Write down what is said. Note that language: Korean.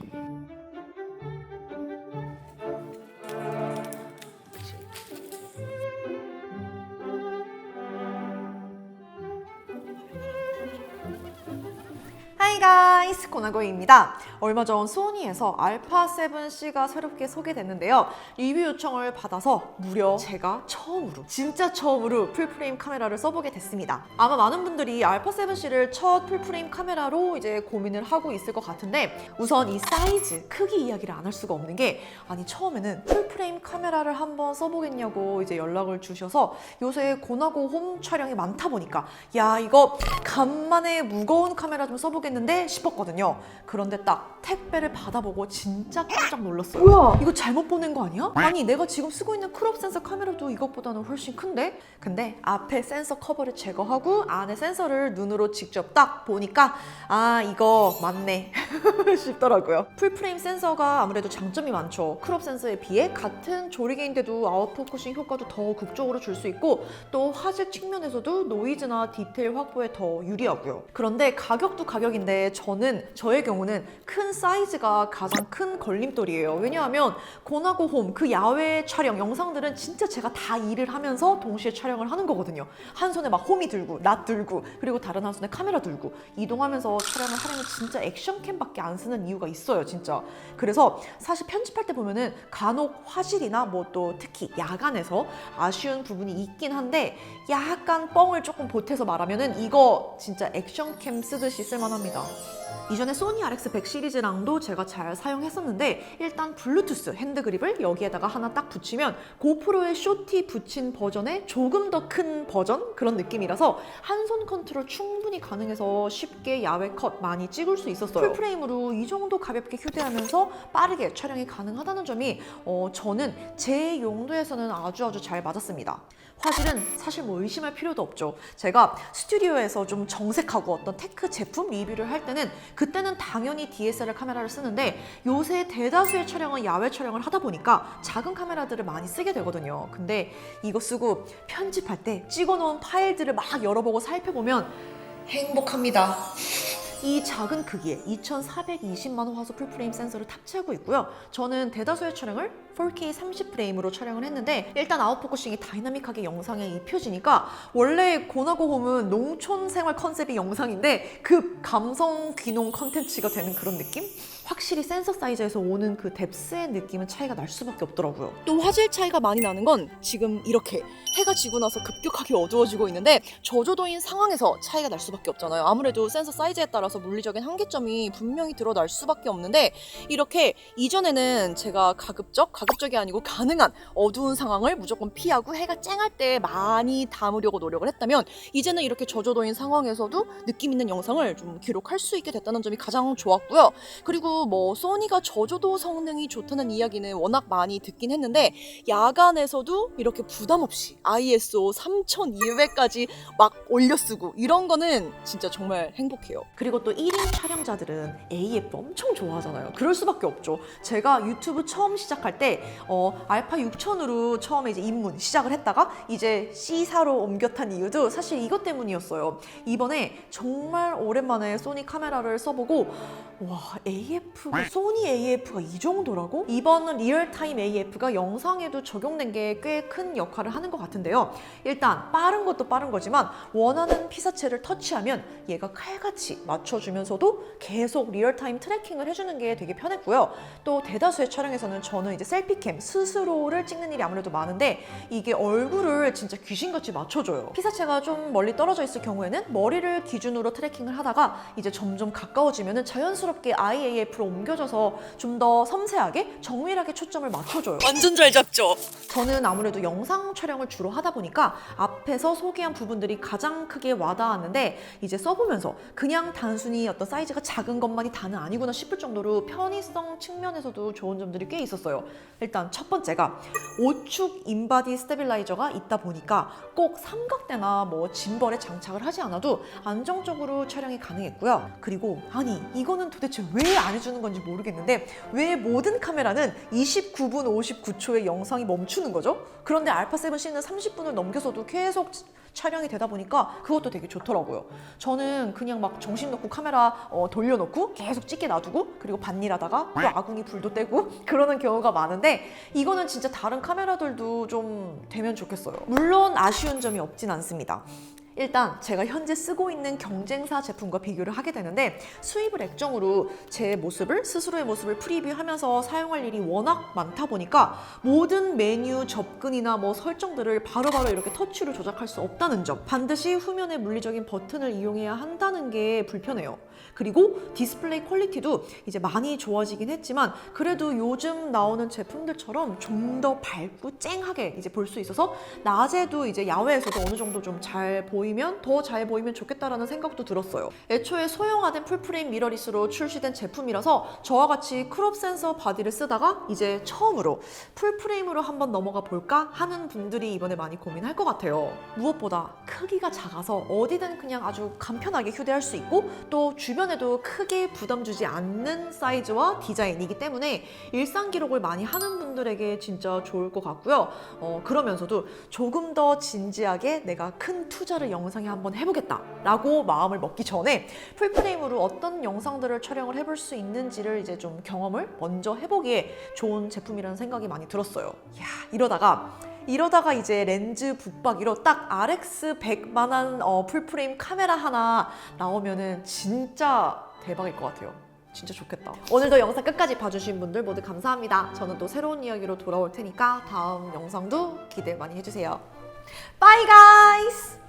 Thank you. 가이스 코나고입니다. 얼마 전 소니에서 알파 7C가 새롭게 소개됐는데요. 리뷰 요청을 받아서 무려 제가 처음으로 진짜 처음으로 풀프레임 카메라를 써보게 됐습니다. 아마 많은 분들이 알파 7C를 첫 풀프레임 카메라로 이제 고민을 하고 있을 것 같은데 우선 이 사이즈, 크기 이야기를 안 할 수가 없는 게 아니 처음에는 풀프레임 카메라를 한번 써보겠냐고 이제 연락을 주셔서 요새 고나고 홈 촬영이 많다 보니까 야 이거 간만에 무거운 카메라 좀 써보겠는데 싶었거든요. 그런데 딱 택배를 받아보고 진짜 깜짝 놀랐어요. 뭐야? 이거 잘못 보낸 거 아니야? 아니 내가 지금 쓰고 있는 크롭 센서 카메라도 이것보다는 훨씬 큰데? 근데 앞에 센서 커버를 제거하고 안에 센서를 눈으로 직접 딱 보니까 아 이거 맞네 싶더라고요. 풀프레임 센서가 아무래도 장점이 많죠. 크롭 센서에 비해 같은 조리개인데도 아웃포커싱 효과도 더 극적으로 줄 수 있고 또 화질 측면에서도 노이즈나 디테일 확보에 더 유리하고요. 그런데 가격도 가격인데 저는 저의 경우는 큰 사이즈가 가장 큰 걸림돌이에요. 왜냐하면 고나고 홈 그 야외 촬영 영상들은 진짜 제가 다 일을 하면서 동시에 촬영을 하는 거거든요. 한 손에 막 홈이 들고 낫 들고 그리고 다른 한 손에 카메라 들고 이동하면서 촬영을 하려면 진짜 액션캠밖에 안 쓰는 이유가 있어요, 진짜. 그래서 사실 편집할 때 보면은 간혹 화질이나 뭐 또 특히 야간에서 아쉬운 부분이 있긴 한데 약간 뻥을 조금 보태서 말하면은 이거 진짜 액션캠 쓰듯이 쓸만합니다. 이전에 소니 RX100 시리즈랑도 제가 잘 사용했었는데 일단 블루투스 핸드그립을 여기에다가 하나 딱 붙이면 고프로의 쇼티 붙인 버전의 조금 더 큰 버전 그런 느낌이라서 한 손 컨트롤 충분히 가능해서 쉽게 야외 컷 많이 찍을 수 있었어요. 풀프레임으로 이 정도 가볍게 휴대하면서 빠르게 촬영이 가능하다는 점이 어, 저는 제 용도에서는 아주 아주 잘 맞았습니다. 화질은 사실 뭐 의심할 필요도 없죠. 제가 스튜디오에서 좀 정색하고 어떤 테크 제품 리뷰를 할 때는 그때는 당연히 DSLR 카메라를 쓰는데 요새 대다수의 촬영은 야외 촬영을 하다 보니까 작은 카메라들을 많이 쓰게 되거든요. 근데 이거 쓰고 편집할 때 찍어놓은 파일들을 막 열어보고 살펴보면 행복합니다. 이 작은 크기의 2420만 화소 풀프레임 센서를 탑재하고 있고요. 저는 대다수의 촬영을 4K 30프레임으로 촬영을 했는데 일단 아웃포커싱이 다이나믹하게 영상에 입혀지니까 원래 고나고 홈은 농촌 생활 컨셉의 영상인데 그 감성 귀농 컨텐츠가 되는 그런 느낌? 확실히 센서 사이즈에서 오는 그 뎁스의 느낌은 차이가 날 수밖에 없더라고요. 또 화질 차이가 많이 나는 건 지금 이렇게 해가 지고 나서 급격하게 어두워지고 있는데 저조도인 상황에서 차이가 날 수밖에 없잖아요. 아무래도 센서 사이즈에 따 라서 물리적인 한계점이 분명히 드러날 수밖에 없는데 이렇게 이전에는 제가 가급적 가급적이 아니고 가능한 어두운 상황을 무조건 피하고 해가 쨍할 때 많이 담으려고 노력을 했다면 이제는 이렇게 저조도인 상황에서도 느낌 있는 영상을 좀 기록할 수 있게 됐다는 점이 가장 좋았고요. 그리고 뭐 소니가 저조도 성능이 좋다는 이야기는 워낙 많이 듣긴 했는데 야간에서도 이렇게 부담 없이 ISO 3200까지 막 올려 쓰고 이런 거는 진짜 정말 행복해요. 그리고 또 1인 촬영자들은 AF 엄청 좋아하잖아요. 그럴 수밖에 없죠. 제가 유튜브 처음 시작할 때 어, 알파 6000으로 처음에 이제 입문 시작을 했다가 이제 C사로 옮겨 탄 이유도 사실 이것 때문이었어요. 이번에 정말 오랜만에 소니 카메라를 써보고 와 AF가 소니 AF가 이 정도라고? 이번 리얼타임 AF가 영상에도 적용된 게 꽤 큰 역할을 하는 것 같은데요. 일단 빠른 것도 빠른 거지만 원하는 피사체를 터치하면 얘가 칼같이 맞춰주면서도 계속 리얼타임 트래킹을 해주는 게 되게 편했고요. 또 대다수의 촬영에서는 저는 이제 셀피캠 스스로를 찍는 일이 아무래도 많은데 이게 얼굴을 진짜 귀신같이 맞춰줘요. 피사체가 좀 멀리 떨어져 있을 경우에는 머리를 기준으로 트래킹을 하다가 이제 점점 가까워지면은 자연스럽게 IAF로 옮겨져서 좀 더 섬세하게 정밀하게 초점을 맞춰줘요. 완전 잘 잡죠? 저는 아무래도 영상 촬영을 주로 하다 보니까 앞에서 소개한 부분들이 가장 크게 와닿았는데 이제 써보면서 그냥 단순히 어떤 사이즈가 작은 것만이 다는 아니구나 싶을 정도로 편의성 측면에서도 좋은 점들이 꽤 있었어요. 일단 첫 번째가 5축 인바디 스테빌라이저가 있다 보니까 꼭 삼각대나 뭐 짐벌에 장착을 하지 않아도 안정적으로 촬영이 가능했고요. 그리고 아니 이거는 도대체 왜 안 해주는 건지 모르겠는데 왜 모든 카메라는 29분 59초에 영상이 멈추는 거죠? 그런데 알파 7C는 30분을 넘겨서도 계속 촬영이 되다 보니까 그것도 되게 좋더라고요. 저는 그냥 막 정신 놓고 카메라 어, 돌려놓고 계속 찍게 놔두고 그리고 반일하다가 또 아궁이 불도 떼고 그러는 경우가 많은데 이거는 진짜 다른 카메라들도 좀 되면 좋겠어요. 물론 아쉬운 점이 없진 않습니다. 일단 제가 현재 쓰고 있는 경쟁사 제품과 비교를 하게 되는데 수입을 액정으로 제 모습을 스스로의 모습을 프리뷰하면서 사용할 일이 워낙 많다 보니까 모든 메뉴 접근이나 뭐 설정들을 바로 바로 이렇게 터치로 조작할 수 없다는 점 반드시 후면의 물리적인 버튼을 이용해야 한다는 게 불편해요. 그리고 디스플레이 퀄리티도 이제 많이 좋아지긴 했지만 그래도 요즘 나오는 제품들처럼 좀 더 밝고 쨍하게 이제 볼 수 있어서 낮에도 이제 야외에서도 어느 정도 좀 잘 보이 면 더 잘 보이면 좋겠다라는 생각도 들었어요. 애초에 소형화된 풀프레임 미러리스로 출시된 제품이라서 저와 같이 크롭 센서 바디를 쓰다가 이제 처음으로 풀프레임으로 한번 넘어가 볼까 하는 분들이 이번에 많이 고민할 것 같아요. 무엇보다 크기가 작아서 어디든 그냥 아주 간편하게 휴대할 수 있고 또 주변에도 크게 부담 주지 않는 사이즈와 디자인이기 때문에 일상 기록을 많이 하는 분들에게 진짜 좋을 것 같고요. 어, 그러면서도 조금 더 진지하게 내가 큰 투자를 영상에 한번 해보겠다 라고 마음을 먹기 전에 풀프레임으로 어떤 영상들을 촬영을 해볼 수 있는지를 이제 좀 경험을 먼저 해보기에 좋은 제품이라는 생각이 많이 들었어요. 야 이러다가 이러다가 이제 렌즈 붙박이로 딱 RX100만한 어, 풀프레임 카메라 하나 나오면은 진짜 대박일 것 같아요. 진짜 좋겠다. 오늘도 영상 끝까지 봐주신 분들 모두 감사합니다. 저는 또 새로운 이야기로 돌아올 테니까 다음 영상도 기대 많이 해주세요. Bye guys!